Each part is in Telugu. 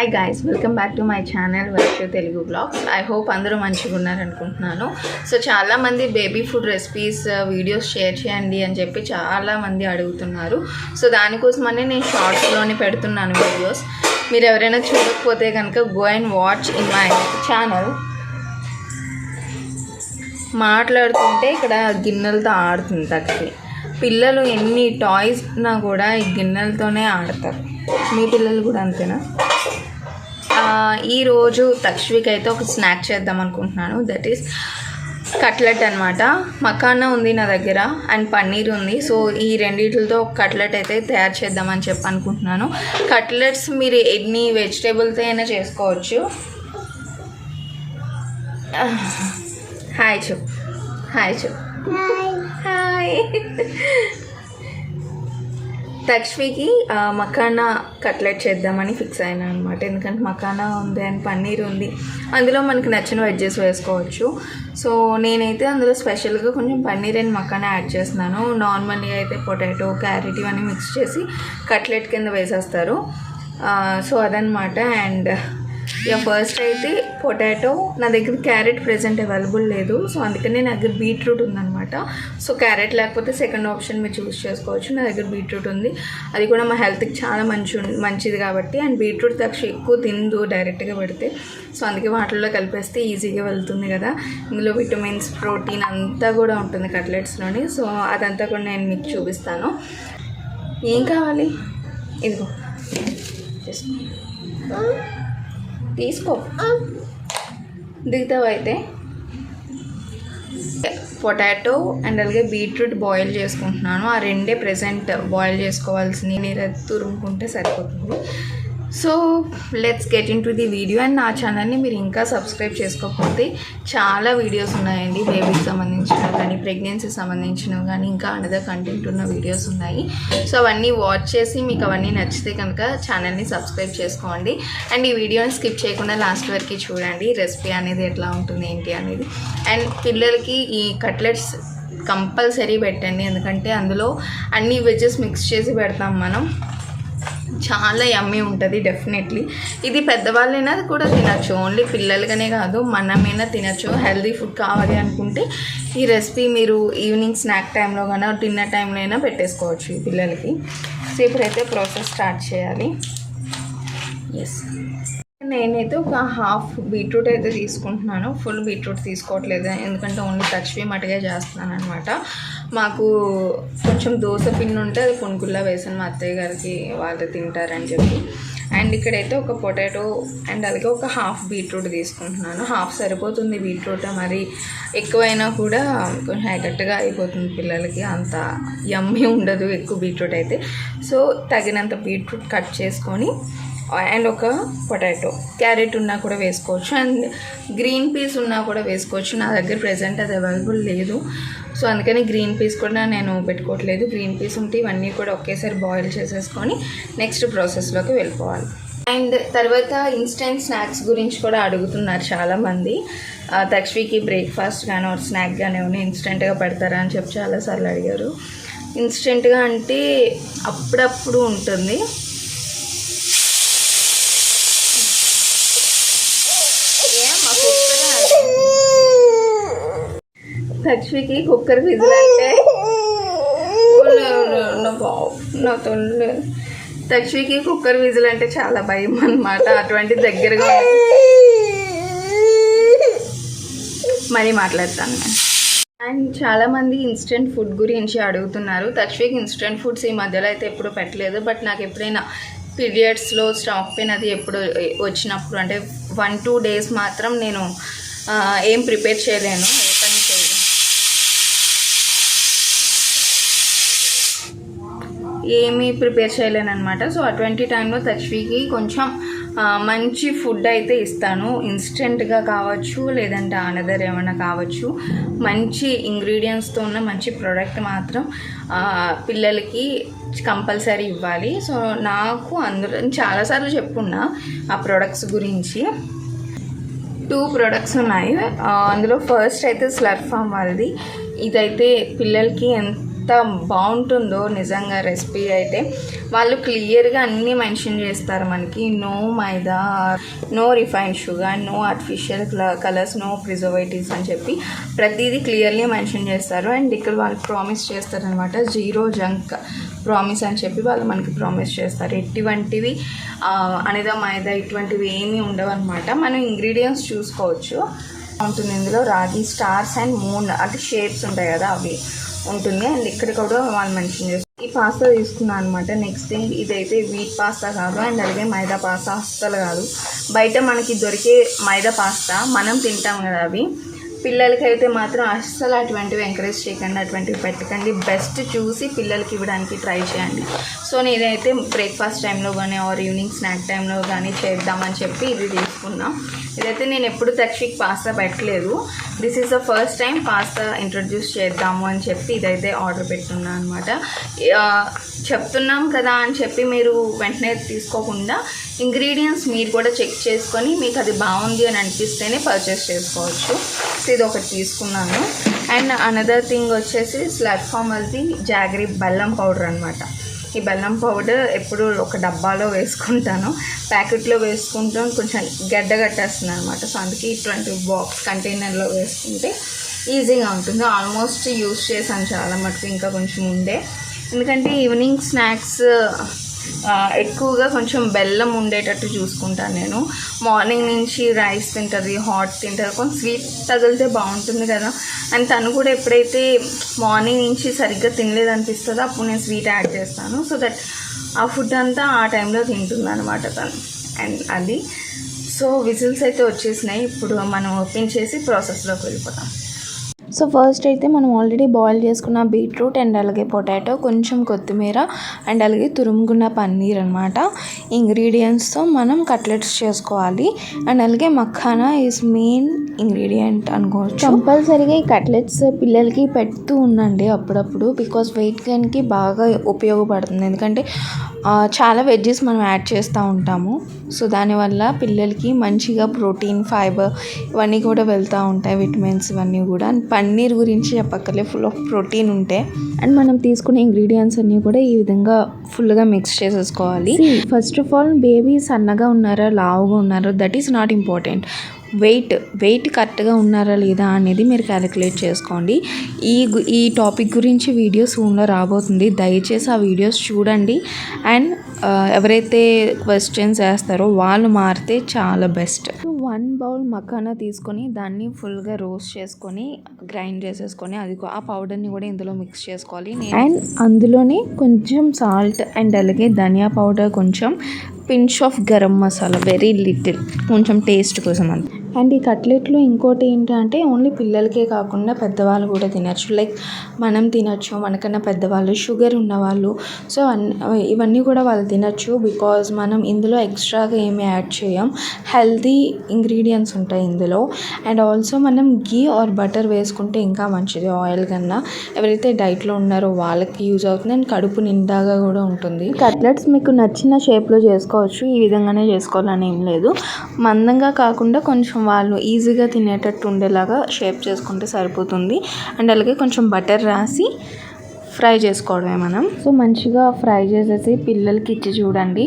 Hi guys welcome back to my channel work Telugu vlogs I hope అందరూ మంచిగా ఉన్నారనుకుంటున్నాను. సో చాలామంది baby food recipes videos share చేయండి అని చెప్పి చాలామంది అడుగుతున్నారు. సో దానికోసమనే నేను షార్ట్స్లోనే పెడుతున్నాను వీడియోస్ మీరు ఎవరైనా చూడకపోతే కనుక go and watch in my channel మాట్లాడుతుంటే ఇక్కడ గిన్నెలతో ఆడుతుంది తగ్గి పిల్లలు ఎన్ని టాయ్స్ ఉన్నా కూడా ఈ గిన్నెలతోనే ఆడతారు. మీ పిల్లలు కూడా అంతేనా? ఈరోజు తక్ష్వికి అయితే ఒక స్నాక్ చేద్దాం అనుకుంటున్నాను. దట్ ఈస్ కట్లెట్ అనమాట మకానా ఉంది నా దగ్గర అండ్ పన్నీర్ ఉంది. సో ఈ రెండిటితో ఒక కట్లెట్ అయితే తయారు చేద్దామని చెప్పి అనుకుంటున్నాను. కట్లెట్స్ మీరు ఎన్ని వెజిటేబుల్తో అయినా చేసుకోవచ్చు. హాయ్ చెప్పు. హాయ్ చెప్పు. హాయ్ లక్ష్మికి మకానా కట్లెట్ చేద్దామని ఫిక్స్ అయినా అనమాట ఎందుకంటే మకానా ఉంది అండ్ పన్నీర్ ఉంది. అందులో మనకి నచ్చిన వెజ్జెస్ వేసుకోవచ్చు. సో నేనైతే అందులో స్పెషల్గా కొంచెం పన్నీర్ అండ్ మకానా యాడ్ చేస్తున్నాను. నార్మల్గా అయితే పొటాటో క్యారెట్ ఇవన్నీ మిక్స్ చేసి కట్లెట్ కింద వేసేస్తారు. సో అదనమాట అండ్ ఇక ఫస్ట్ అయితే పొటాటో నా దగ్గర క్యారెట్ ప్రెజెంట్ అవైలబుల్ లేదు. సో అందుకని నా దగ్గర బీట్రూట్ ఉందన్నమాట. సో క్యారెట్ లేకపోతే సెకండ్ ఆప్షన్ మీరు చూస్ చేసుకోవచ్చు. నా దగ్గర బీట్రూట్ ఉంది. అది కూడా మా హెల్త్కి చాలా మంచి మంచిది కాబట్టి అండ్ బీట్రూట్ తక్ష ఎక్కువ తిందు డైరెక్ట్గా పెడితే. సో అందుకే వాటిల్లో కలిపేస్తే ఈజీగా వెళ్తుంది కదా. ఇందులో విటమిన్స్ ప్రోటీన్ అంతా కూడా ఉంటుంది కట్లెట్స్లోని సో అదంతా కూడా నేను మీకు చూపిస్తాను. ఏం కావాలి? ఇదిగో. తీసుకో. దిగుతావు అయితే. పొటాటో అండ్ అలాగే బీట్రూట్ బాయిల్ చేసుకుంటున్నాను. ఆ రెండే ప్రెసెంట్ బాయిల్ చేసుకోవాల్సింది నీరు తురుముకుంటే సరిపోతుంది. So let's get into the video and నా ఛానల్ని మీరు ఇంకా సబ్స్క్రైబ్ చేసుకోకపోతే చాలా వీడియోస్ ఉన్నాయండి. బేబీకి సంబంధించినవి కానీ ప్రెగ్నెన్సీకి సంబంధించినవి కానీ ఇంకా అనదర్ కంటెంట్ ఉన్న వీడియోస్ ఉన్నాయి. సో అవన్నీ వాచ్ చేసి మీకు అవన్నీ నచ్చితే కనుక ఛానల్ని సబ్స్క్రైబ్ చేసుకోండి. అండ్ ఈ వీడియోని స్కిప్ చేయకుండా లాస్ట్ వరకు చూడండి. రెసిపీ అనేది ఎట్లా ఉంటుంది ఏంటి అనేది. అండ్ పిల్లలకి ఈ కట్లెట్స్ కంపల్సరీ పెట్టండి. ఎందుకంటే అందులో అన్ని వెజెస్ మిక్స్ చేసి పెడతాం మనం. చాలా యమ్మీ ఉంటుంది డెఫినెట్లీ ఇది పెద్దవాళ్ళైనా కూడా తినచ్చు. ఓన్లీ పిల్లలుగానే కాదు మనమైనా తినచ్చు. హెల్దీ ఫుడ్ కావాలి అనుకుంటే ఈ రెసిపీ మీరు ఈవినింగ్ స్నాక్ టైంలో కానీ డిన్నర్ టైంలో అయినా పెట్టేసుకోవచ్చు ఈ పిల్లలకి. సో ఇప్పుడైతే ప్రాసెస్ స్టార్ట్ చేయాలి. ఎస్ నేనైతే ఒక హాఫ్ బీట్రూట్ అయితే తీసుకుంటున్నాను. ఫుల్ బీట్రూట్ తీసుకోవట్లేదు. ఎందుకంటే ఓన్లీ తచ్చివి మటుగా చేస్తున్నాను అనమాట మాకు కొంచెం దోశ పిండి ఉంటే అది పునుకుల్లా వేసాను మా అత్తయ్య గారికి. వాళ్ళు తింటారని చెప్పి. అండ్ ఇక్కడైతే ఒక పొటాటో అండ్ అలాగే ఒక హాఫ్ బీట్రూట్ తీసుకుంటున్నాను. హాఫ్ సరిపోతుంది బీట్రూట్ మరి ఎక్కువైనా కూడా కొంచెం హైగట్టుగా అయిపోతుంది పిల్లలకి. అంత యమ్మీ ఉండదు ఎక్కువ బీట్రూట్ అయితే. సో తగినంత బీట్రూట్ కట్ చేసుకొని అండ్ ఒక పొటాటో. క్యారెట్ ఉన్నా కూడా వేసుకోవచ్చు. అండ్ గ్రీన్ పీస్ ఉన్నా కూడా వేసుకోవచ్చు. నా దగ్గర ప్రెసెంట్ అది అవైలబుల్ లేదు. సో అందుకని గ్రీన్ పీస్ కూడా నేను పెట్టుకోవట్లేదు. గ్రీన్ పీస్ ఉంటే ఇవన్నీ కూడా ఒకేసారి బాయిల్ చేసేసుకొని నెక్స్ట్ ప్రాసెస్లోకి వెళ్ళిపోవాలి. అండ్ తర్వాత ఇన్స్టెంట్ స్నాక్స్ గురించి కూడా అడుగుతున్నారు చాలామంది. ఆ, తక్ష్వికి బ్రేక్ఫాస్ట్ కానీ ఒక స్నాక్ కానీ ఏమైనా ఇన్స్టెంట్గా పెడతారా అని చెప్పి చాలాసార్లు అడిగారు. ఇన్స్టెంట్గా అంటే అప్పుడప్పుడు ఉంటుంది ఏ, మా కుక్కర్ అది. తక్ష్వికి కుక్కర్ విజిల్ అంటే నా తొండు. కుక్కర్ విజిల్ అంటే చాలా భయం అనమాట అటువంటి దగ్గరగా మరీ మాట్లాడతాను. అండ్ చాలామంది ఇన్స్టెంట్ ఫుడ్ గురించి అడుగుతున్నారు. తక్ష్వికి ఇన్స్టెంట్ ఫుడ్స్ ఈ మధ్యలో అయితే ఎప్పుడు పెట్టలేదు. బట్ నాకు ఎప్పుడైనా పీరియడ్స్లో స్టాక్ పెయిన్ అది ఎప్పుడు వచ్చినప్పుడు అంటే వన్ టూ డేస్ మాత్రం నేను ఏం ప్రిపేర్ చేయలేను. ఏమీ ప్రిపేర్ చేయలేను అనమాట సో అటువంటి టైంలో తచ్వికి కొంచెం మంచి ఫుడ్ అయితే ఇస్తాను. ఇన్స్టెంట్గా కావచ్చు లేదంటే అనదర్ ఏమైనా కావచ్చు. మంచి ఇంగ్రీడియంట్స్తో ఉన్న మంచి ప్రోడక్ట్ మాత్రం పిల్లలకి కంపల్సరీ ఇవ్వాలి. సో నాకు అందులో చాలాసార్లు చెప్పున్నా ఆ ప్రోడక్ట్స్ గురించి. టూ ప్రొడక్ట్స్ ఉన్నాయి. అందులో ఫస్ట్ అయితే స్లర్ఫామ్ వాళ్ళది. ఇదైతే పిల్లలకి ఎంత బాగుంటుందో నిజంగా రెసిపీ అయితే వాళ్ళు క్లియర్గా అన్నీ మెన్షన్ చేస్తారు మనకి. No maida no refined sugar no artificial colours no preservatives అని చెప్పి ప్రతిదీ క్లియర్లీ మెన్షన్ చేస్తారు. అండ్ ఇక్కడ వాళ్ళు ప్రామిస్ చేస్తారనమాట జీరో జంక్ ప్రామిస్ అని చెప్పి వాళ్ళు మనకి ప్రామిస్ చేస్తారు. ఎటువంటివి అనేదా అనిదా మైదా ఇటువంటివి ఏమీ ఉండవు అనమాట మనం ఇంగ్రీడియంట్స్ చూసుకోవచ్చు. ఉంటుంది ఇందులో రాగి స్టార్స్ అండ్ మూన్ అంటే షేప్స్ ఉంటాయి కదా అవి. ఉంటుంది అండ్ ఇక్కడ కూడా వాళ్ళు మెన్షన్ చేస్తారు ఈ పాస్తా తీసుకున్నాను అనమాట నెక్స్ట్ థింగ్ ఇదైతే వీట్ పాస్తా కాదు. అండ్ అలాగే మైదా పాస్తా అస్సలు కాదు. బయట మనకి దొరికే మైదా పాస్తా మనం తింటాం కదా అవి. పిల్లలకి అయితే మాత్రం అస్సలు అటువంటివి ఎంకరేజ్ చేయకండి అటువంటివి పెట్టకండి. బెస్ట్ చూసి పిల్లలకి ఇవ్వడానికి ట్రై చేయండి. సో నేనైతే బ్రేక్ఫాస్ట్ టైంలో కానీ ఆర్ ఈవినింగ్ స్నాక్ టైంలో కానీ చేద్దామని చెప్పి ఇది తీసుకున్నాం. ఇదైతే నేను ఎప్పుడు తక్షిక్ పాస్తా పెట్టలేదు. This is the first time pasta introduce చేద్దాము అని చెప్పి ఇదైతే ఆర్డర్ పెట్టున్నాను అనమాట చెప్తున్నాం కదా అని చెప్పి మీరు వెంటనే తీసుకోకుండా ఇంగ్రీడియంట్స్ మీరు కూడా చెక్ చేసుకొని మీకు అది బాగుంది అని అనిపిస్తేనే పర్చేస్ చేసుకోవచ్చు. సో ఇది ఒకటి తీసుకున్నాను. అండ్ అనదర్ థింగ్ వచ్చేసి ప్లాట్ఫామ్ అది జాగరీ బెల్లం పౌడర్ అనమాట ఈ బెల్లం పౌడర్ ఎప్పుడు ఒక డబ్బాలో వేసుకుంటాను. ప్యాకెట్లో వేసుకుంటాం. కొంచెం గడ్డ కట్టేస్తుంది అనమాట సో అందుకే ఇటువంటి బాక్స్ కంటైనర్లో వేసుకుంటే ఈజీగా ఉంటుంది. ఆల్మోస్ట్ యూస్ చేశాను చాలా మటుకు ఇంకా కొంచెం ఉండే. ఎందుకంటే ఈవినింగ్ స్నాక్స్ ఎక్కువగా కొంచెం బెల్లం ఉండేటట్టు చూసుకుంటాను నేను. మార్నింగ్ నుంచి రైస్ తింటుంది హాట్ తింటుంది కొంచెం స్వీట్ తగిలితే బాగుంటుంది కదా. అండ్ తను కూడా ఎప్పుడైతే మార్నింగ్ నుంచి సరిగ్గా తినలేదు అనిపిస్తుందో అప్పుడు నేను స్వీట్ యాడ్ చేస్తాను. సో దట్ ఆ ఫుడ్ అంతా ఆ టైంలో తింటుంది అనమాట తను. అండ్ అది. సో విజిల్స్ అయితే వచ్చేసినాయి. ఇప్పుడు మనం ఓపెన్ చేసి ప్రాసెస్లోకి వెళ్ళిపోతాం. సో ఫస్ట్ అయితే మనం ఆల్రెడీ బాయిల్ చేసుకున్న బీట్రూట్ అండ్ అలాగే పొటాటో కొంచెం కొత్తిమీర అండ్ అలాగే తురుముకున్న పన్నీర్ అనమాట ఇంగ్రీడియంట్స్తో మనం కట్లెట్స్ చేసుకోవాలి. అండ్ అలాగే మఖానా ఈజ్ మెయిన్ ఇంగ్రీడియంట్ అనుకోవచ్చు. కంపల్సరీగా ఈ కట్లెట్స్ పిల్లలకి పెడుతూ ఉండండి అప్పుడప్పుడు బికాస్ వెయిట్ గెయిన్కి బాగా ఉపయోగపడుతుంది. ఎందుకంటే చాలా వెజ్జెస్ మనం యాడ్ చేస్తూ ఉంటాము. సో దానివల్ల పిల్లలకి మంచిగా ప్రోటీన్ ఫైబర్ ఇవన్నీ కూడా వెళ్తూ ఉంటాయి విటమిన్స్ ఇవన్నీ కూడా. అండ్ పన్నీర్ గురించి చెప్పక్కర్లే ఫుల్ ఆఫ్ ప్రోటీన్ ఉంటాయి అండ్ మనం తీసుకునే ఇంగ్రీడియంట్స్ అన్నీ కూడా ఈ విధంగా ఫుల్గా మిక్స్ చేసేసుకోవాలి. ఫస్ట్ ఆఫ్ ఆల్ బేబీ సన్నగా ఉన్నారా లావుగా ఉన్నారా that is not important weight weight కరెక్ట్గా ఉన్నారా లేదా అనేది మీరు క్యాలిక్యులేట్ చేసుకోండి. ఈ ఈ టాపిక్ గురించి వీడియో సూన్లో రాబోతుంది. దయచేసి ఆ వీడియోస్ చూడండి. అండ్ ఎవరైతే క్వశ్చన్స్ వేస్తారో వాళ్ళు మారితే చాలా బెస్ట్ వన్ బౌల్ మఖానా తీసుకొని దాన్ని ఫుల్గా రోస్ట్ చేసుకొని గ్రైండ్ చేసేసుకొని అది ఆ పౌడర్ని కూడా ఇందులో మిక్స్ చేసుకోవాలి. అండ్ అందులోనే కొంచెం సాల్ట్ అండ్ అలాగే ధనియా పౌడర్ కొంచెం pinch of garam masala very little కొంచెం టేస్ట్ కోసం అంత. అండ్ ఈ కట్లెట్లో ఇంకోటి ఏంటంటే ఓన్లీ పిల్లలకే కాకుండా పెద్దవాళ్ళు కూడా తినచ్చు. లైక్ మనం తినచ్చు మనకన్నా పెద్దవాళ్ళు షుగర్ ఉన్నవాళ్ళు. సో అన్ని ఇవన్నీ కూడా వాళ్ళు తినచ్చు బికాజ్ మనం ఇందులో ఎక్స్ట్రాగా ఏమి యాడ్ చేయం. హెల్తీ ఇంగ్రీడియంట్స్ ఉంటాయి ఇందులో. అండ్ ఆల్సో మనం గీ ఆర్ బటర్ వేసుకుంటే ఇంకా మంచిది ఆయిల్ కన్నా. ఎవరైతే డైట్లో ఉన్నారో వాళ్ళకి యూజ్ అవుతుంది. అండ్ కడుపు నిండాగా కూడా ఉంటుంది. కట్లెట్స్ మీకు నచ్చిన షేప్లో చేసుకోవచ్చు. ఈ విధంగానే చేసుకోవాలని ఏం లేదు. మందంగా కాకుండా కొంచెం వాళ్ళు ఈజీగా తినేటట్టు ఉండేలాగా షేప్ చేసుకుంటే సరిపోతుంది. అండ్ అలాగే కొంచెం బటర్ రాసి ఫ్రై చేసుకోవడమే మనం. సో మంచిగా ఫ్రై చేసేసి పిల్లలకి ఇచ్చి చూడండి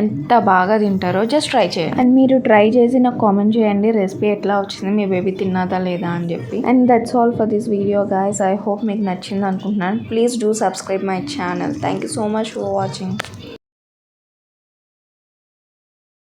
ఎంత బాగా తింటారో. జస్ట్ ట్రై చేయండి. అండ్ మీరు ట్రై చేసి నాకు కామెంట్ చేయండి రెసిపీ ఎట్లా వచ్చింది మీ బేబీ తిన్నదా లేదా అని చెప్పి. And that's all for this video guys I hope మీకు నచ్చింది అనుకుంటున్నాను. Please do subscribe my channel thank you so much for watching